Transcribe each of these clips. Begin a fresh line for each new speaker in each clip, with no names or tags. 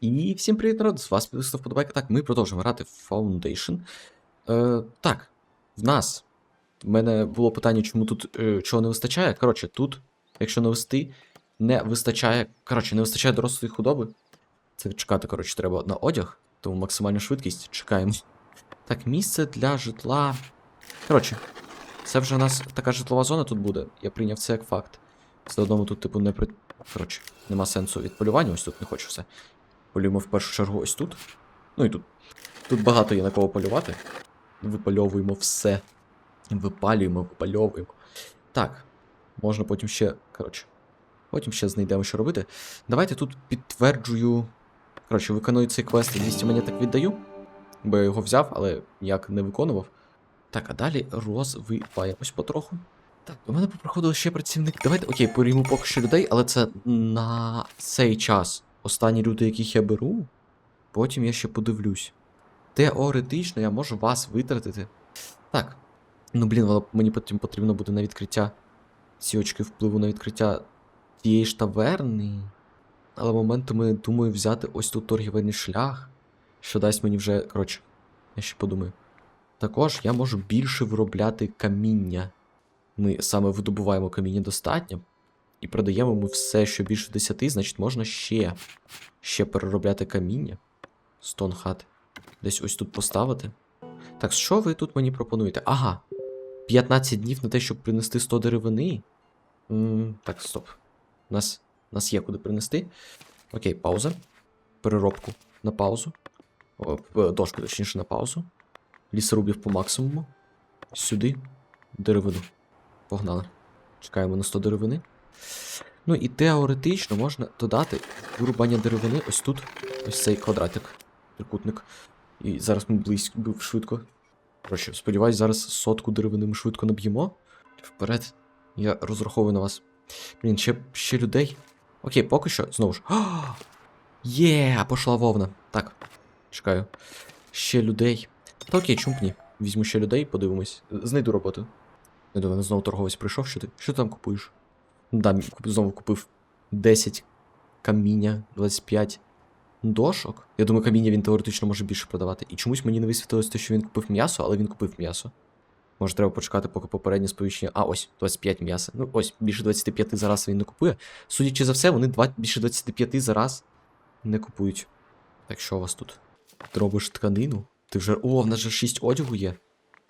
І всім привіт, народ! З вас підписав вподобайка. Так, ми продовжуємо грати в Foundation. Е, так, в нас. В мене було питання, чому тут е, чого не вистачає. Коротше, тут, якщо навести, не вистачає. Коротше, не вистачає дорослої худоби. Це чекати, коротше, треба на одяг, тому максимальна швидкість чекаємо. Так, місце для житла. Коротше, це вже у нас така житлова зона тут буде. Я прийняв це як факт. Все одно ми тут, типу, не при. Коротше, нема сенсу від полювання, ось тут не хочу все. Полюємо в першу чергу ось тут. Ну і тут. Тут багато є на кого полювати. Випальовуємо все. Випалюємо, випальовуємо. Так. Можна потім ще. Коротше. Потім ще знайдемо, що робити. Давайте тут підтверджую. Коротше, виконую цей квест і 200 монеток віддаю. Бо я його взяв, але ніяк не виконував. Так, а далі розвиваємось потроху. Так, у мене попроходили ще працівник. Давайте, окей, порійму поки що людей, але це на цей час. Останні люди, яких я беру. Потім я ще подивлюсь. Теоретично я можу вас витратити. Так. Ну, блін, мені потім потрібно буде на відкриття. Ці очки впливу на відкриття тієї ж таверни. Але моментами думаю взяти ось тут торгівельний шлях. Що дасть мені вже. Коротше, я ще подумаю. Також я можу більше виробляти каміння. Ми саме видобуваємо каміння достатньо. І продаємо ми все, що більше 10, значить можна ще. Ще переробляти каміння. Стон хат. Десь ось тут поставити. Так, що ви тут мені пропонуєте? Ага. 15 днів на те, щоб принести 100 деревини. М, так, стоп. Нас, нас є куди принести. Окей, пауза. Переробку на паузу. О, дошку, точніше, на паузу. Лісорубів по максимуму. Сюди. Деревину. Погнали. Чекаємо на 100 деревини. Ну і теоретично можна додати вирубання деревини ось тут. Ось цей квадратик, трикутник. І зараз ми близько швидко. Коротше, сподіваюсь, зараз сотку деревини ми швидко наб'ємо. Вперед. Я розраховую на вас. Блін, ще, ще людей. Окей, поки що, знову ж. Є, пошла вовна. Так, чекаю. Ще людей. Та окей, чому б ні? Візьму ще людей, подивимось. Знайду роботу. Не мене знову торговець прийшов, що ти? Що ти там купуєш? Да, знову купив 10 каміння, 25 дошок. Я думаю, каміння він теоретично може більше продавати. І чомусь мені не висвітилось те, що він купив м'ясо, але він купив м'ясо. Може, треба почекати, поки попереднє сповіщення. А, ось, 25 м'яса. Ну, ось, більше 25 за раз він не купує. Судячи за все, вони два, більше 25 за раз не купують. Так що у вас тут? Ти робиш тканину? Ти вже. О, в нас же 6 одягу є.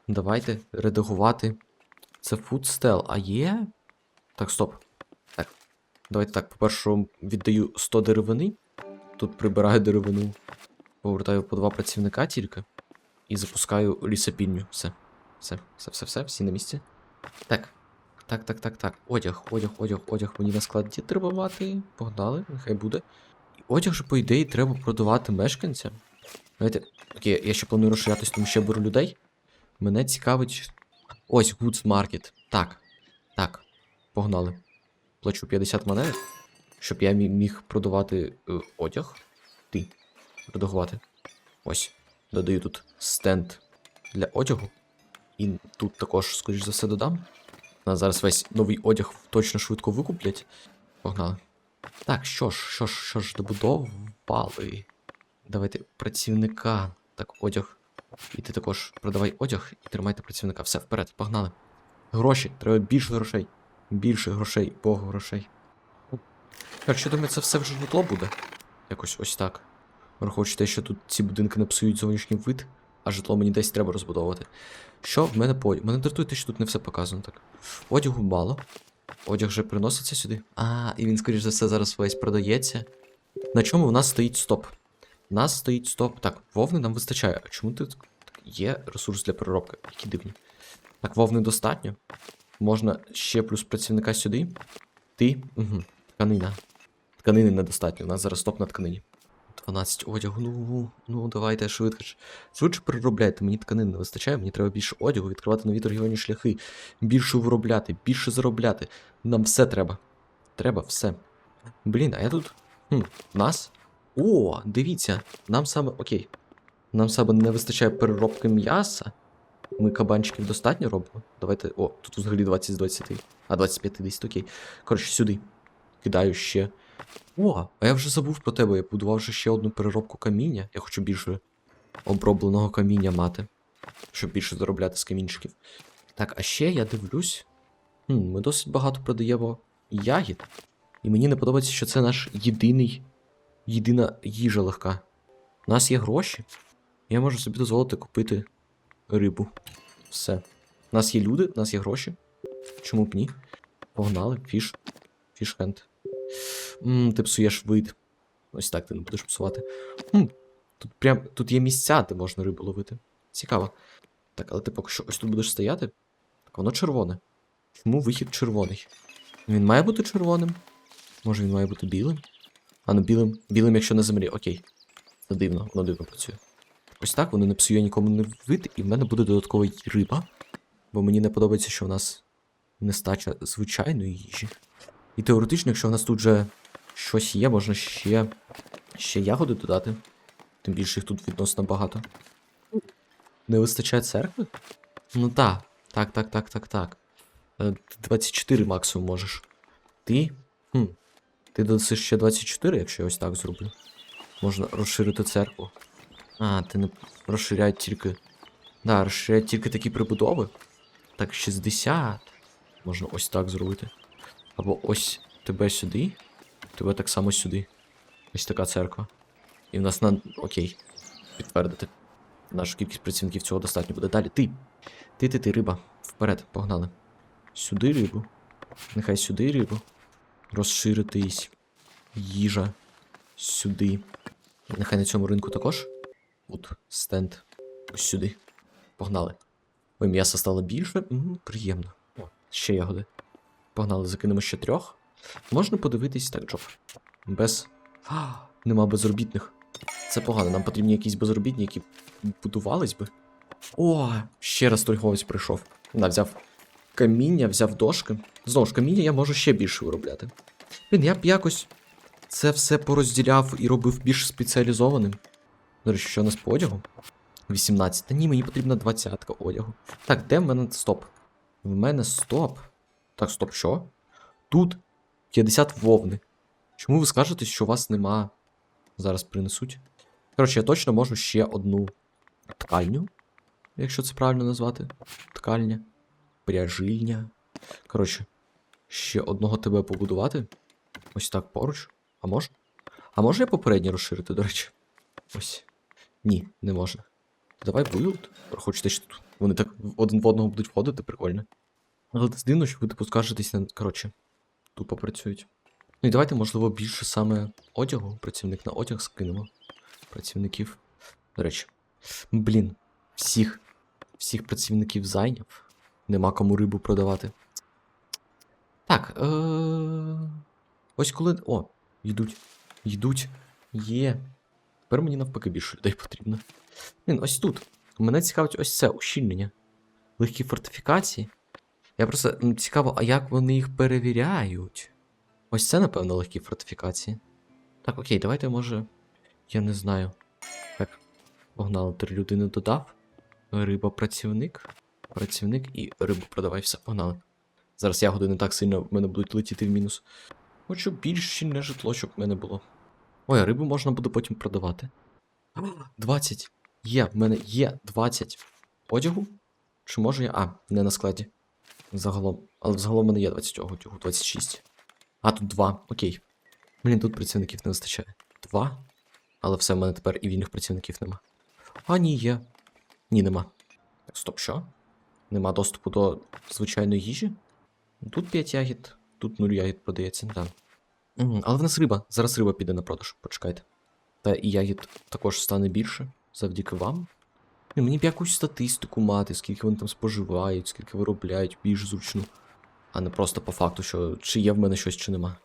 Давайте редагувати. Це фудстел, а є. Так, стоп. Давайте так, по-перше, віддаю 100 деревини. Тут прибираю деревину. Повертаю по два працівника тільки. І запускаю лісопільню. Все. Все, все, все, все, всі на місці. Так. Так, так, так, так. Одяг, одяг, одяг, одяг мені на складі треба мати. Погнали, нехай буде. Одяг же, по ідеї, треба продавати мешканцям. Давайте. Окей, я ще планую розширятись, тому що я беру людей. Мене цікавить. Ось, Goods Market. Так. Так. Погнали. Плачу 50 монет, щоб я міг продавати е, одяг. Ти. Редагувати. Ось. Додаю тут стенд для одягу. І тут також, скоріш за все, додам. У зараз весь новий одяг точно швидко викуплять. Погнали. Так, що ж, що ж, що ж, добудовували. Давайте працівника. Так, одяг. І ти також продавай одяг і тримайте працівника. Все, вперед, погнали. Гроші, треба більше грошей. Більше грошей, богу грошей. Якщо думаю, це все вже житло буде. Якось ось так. Враховуючи те, що тут ці будинки не псують зовнішній вид, а житло мені десь треба розбудовувати. Що в мене по. Мене дратує те, що тут не все показано так. Одягу мало. Одяг вже приноситься сюди. А, і він, скоріш за все, зараз весь продається. На чому у нас стоїть стоп? У нас стоїть стоп. Так, вовни нам вистачає. А чому тут є ресурс для переробки? Які дивні. Так, вовни достатньо. Можна ще плюс працівника сюди. Ти. Угу. Тканина. Тканини недостатньо. У нас зараз стоп на тканині. 12 одягу. Ну, ну давайте швидко. ж. Швидше переробляйте. Мені тканин не вистачає, мені треба більше одягу, відкривати нові торгівельні шляхи, більше виробляти, більше заробляти. Нам все треба. Треба все. Блін, а я тут. Хм, нас? О, дивіться, нам саме. Окей. Нам саме не вистачає переробки м'яса. Ми кабанчиків достатньо робимо. Давайте. О, тут взагалі 20 з 20. А 25 10, окей. Коротше, сюди. Кидаю ще О, а я вже забув про тебе. Я будував вже ще одну переробку каміння. Я хочу більше обробленого каміння мати. Щоб більше заробляти з камінчиків. Так, а ще я дивлюсь. Хм, ми досить багато продаємо ягід. І мені не подобається, що це наш єдиний. Єдина їжа легка. У нас є гроші. Я можу собі дозволити купити рибу. Все. У нас є люди, у нас є гроші. Чому б ні? Погнали, фіш. Фішхенд. Ммм, ти псуєш вид. Ось так ти не будеш псувати. Хм, тут прям тут є місця, де можна рибу ловити. Цікаво. Так, але ти поки що ось тут будеш стояти. Так, воно червоне. Чому вихід червоний? Він має бути червоним? Може він має бути білим? А ну білим. Білим, якщо на землі, окей. Це дивно, воно дивно працює. Ось так воно не псує нікому не вид, і в мене буде додаткова риба. Бо мені не подобається, що в нас нестача звичайної їжі. І теоретично, якщо в нас тут вже щось є, можна ще, ще ягоди додати. Тим більше їх тут відносно багато. Не вистачає церкви? Ну так. Так, так, так, так, так. Е, 24 максимум можеш. Ти? Хм. Ти додасиш ще 24, якщо я ось так зроблю. Можна розширити церкву. А, ти не розширяють тільки. Да, розширяють тільки такі прибудови. Так, 60. Можна ось так зробити. Або ось тебе сюди. Тебе так само сюди. Ось така церква. І в нас на. Окей. Підтвердити. Нашу кількість працівників цього достатньо буде. Далі ти. Ти, ти, ти, риба. Вперед, погнали. Сюди рибу. Нехай сюди рибу. Розширитись. Їжа. Сюди. Нехай на цьому ринку також. От, стенд. Ось сюди. Погнали. Ой, м'яса стало більше. М, приємно. О, ще ягоди. Погнали, закинемо ще трьох. Можна подивитись так, Джоф. Без. А, нема безробітних. Це погано, нам потрібні якісь безробітні, які будувались би. О, ще раз торговець прийшов. На, взяв каміння, взяв дошки. Знову ж, каміння я можу ще більше виробляти. Блін, я б якось це все порозділяв і робив більш спеціалізованим. До речі, що у нас по одягу? 18. Та ні, мені потрібна 20 одягу. Так, де в мене стоп? В мене стоп. Так, стоп, що? Тут 50 вовни. Чому ви скажете, що у вас нема. Зараз принесуть. Коротше, я точно можу ще одну ткальню, якщо це правильно назвати. Ткальня. Пряжильня. Коротше, ще одного тебе побудувати. Ось так поруч. А може? А може я попередньо розширити, до речі? Ось. Ні, не можна. Давай буют. Хочете, що тут вони так один в одного будуть входити, прикольно. Але це дивно, що ви типу на. Коротше, тупо працюють. Ну і давайте, можливо, більше саме одягу. Працівник на одяг скинемо. Працівників. До речі. Блін, всіх. Всіх працівників зайняв. Нема кому рибу продавати. Так. Е... Ось коли. О, йдуть. Йдуть. Є. Тепер мені навпаки більше людей потрібно. Блін, ось тут. Мене цікавить ось це ущільнення. Легкі фортифікації. Я просто ну, цікаво, а як вони їх перевіряють? Ось це, напевно, легкі фортифікації. Так, окей, давайте, може. Я не знаю. Так, погнали, три людини додав. Риба працівник. Працівник і рибу продавай, все, погнали. Зараз ягоди не так сильно в мене будуть летіти в мінус. Хочу більш щільне житло, щоб в мене було. Ой, рибу можна буде потім продавати. 20. Є, в мене є 20 одягу. Чи можу я. А, не на складі. Загалом. Але взагалом в мене є 20 одягу, 26. А, тут 2, окей. Блін, тут працівників не вистачає. 2. Але все, в мене тепер і вільних працівників нема. А, ні, є. Ні, нема. Стоп, що? Нема доступу до звичайної їжі? Тут 5 ягід, тут 0 ягід продається, так. Але в нас риба. Зараз риба піде на продаж, почекайте. Та і ягід також стане більше завдяки вам. І мені б якусь статистику мати, скільки вони там споживають, скільки виробляють, більш зручно. А не просто по факту, що чи є в мене щось, чи нема.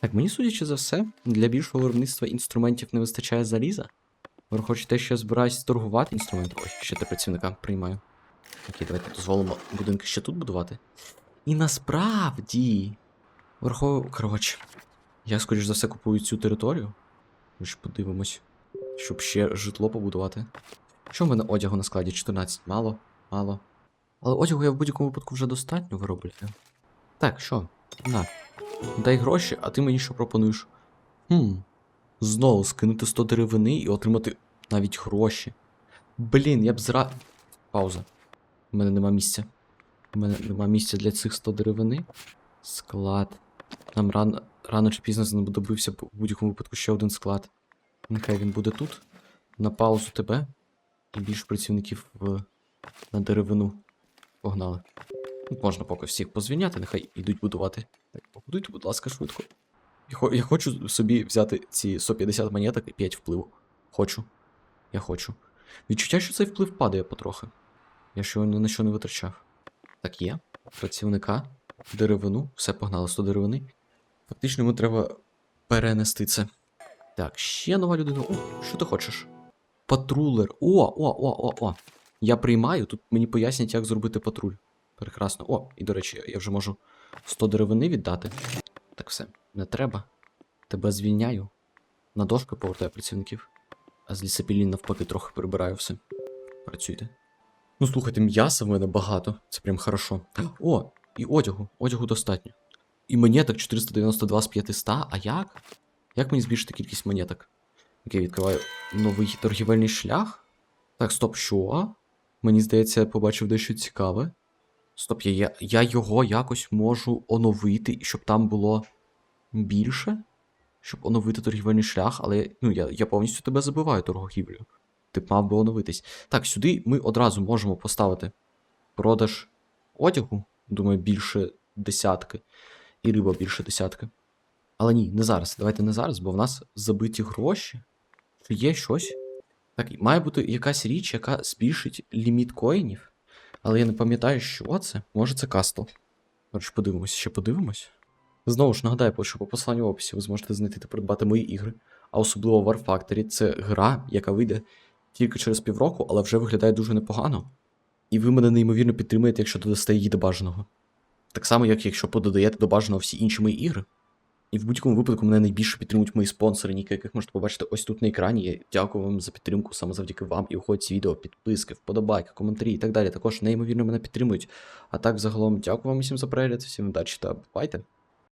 Так, мені судячи за все, для більшого виробництва інструментів не вистачає заліза. Враховуючи те, що я збираюсь торгувати інструментами. Ой, ще три працівника приймаю. Окей, давайте дозволимо будинки ще тут будувати. І насправді. Враховую. Коротше. Я, скоріш за все, купую цю територію. Ми ж подивимось. Щоб ще житло побудувати. Що в мене одягу на складі? 14. Мало, мало. Але одягу я в будь-якому випадку вже достатньо виробляю. Так, що? На. Дай гроші, а ти мені що пропонуєш? Хм. Знову скинути 100 деревини і отримати навіть гроші. Блін, я б зра. Пауза. У мене нема місця. У мене нема місця для цих 100 деревини. Склад. Нам рано, рано чи пізно знадобився у будь-якому випадку ще один склад. Нехай він буде тут. На паузу тебе. І більше працівників в... на деревину. Погнали. Можна поки всіх позвільняти, нехай ідуть будувати. Так, побудуйте, будь ласка, швидко. Я, хо- я хочу собі взяти ці 150 монеток і 5 впливу. Хочу. Я хочу. Відчуття, що цей вплив падає потрохи. Я ще на що не витрачав. Так є. Працівника, деревину, все погнали 100 деревини. Фактично йому треба перенести це. Так, ще нова людина. О, що ти хочеш? Патрулер. О, о, о, о, о. Я приймаю, тут мені пояснять, як зробити патруль. Прекрасно. О, і до речі, я вже можу 100 деревини віддати. Так все, не треба. Тебе звільняю. На дошку повертаю працівників. А з лісопілін навпаки трохи прибираю все. Працюйте. Ну слухайте, м'яса в мене багато. Це прям хорошо. О, і одягу. Одягу достатньо. І монеток 492 з 500. А як? Як мені збільшити кількість монеток? Окей, відкриваю новий торгівельний шлях. Так, стоп, що? Мені здається, я побачив дещо цікаве. Стоп, я, я, його якось можу оновити, щоб там було більше? Щоб оновити торгівельний шлях, але ну, я, я повністю тебе забиваю торгівлю. Ти б мав би оновитись. Так, сюди ми одразу можемо поставити продаж одягу, думаю, більше десятки, і риба більше десятки. Але ні, не зараз. Давайте не зараз, бо в нас забиті гроші. Чи є щось? Так, має бути якась річ, яка збільшить ліміт коїнів. Але я не пам'ятаю, що це. Може, це кастл. Коротше, подивимось, ще подивимось. Знову ж нагадаю, що по посиланню в описі ви зможете знайти та придбати мої ігри, а особливо War Factory це гра, яка вийде тільки через півроку, але вже виглядає дуже непогано. І ви мене неймовірно підтримуєте, якщо додасте її до бажаного. Так само, як якщо подадаєте до бажаного всі інші мої ігри. І в будь-якому випадку мене найбільше підтримують мої спонсори, ніки яких можете побачити ось тут на екрані. Я дякую вам за підтримку саме завдяки вам. І уходять ці відео, підписки, вподобайки, коментарі і так далі. Також неймовірно мене підтримують. А так, загалом, дякую вам усім за перегляд, всім удачі та бувайте!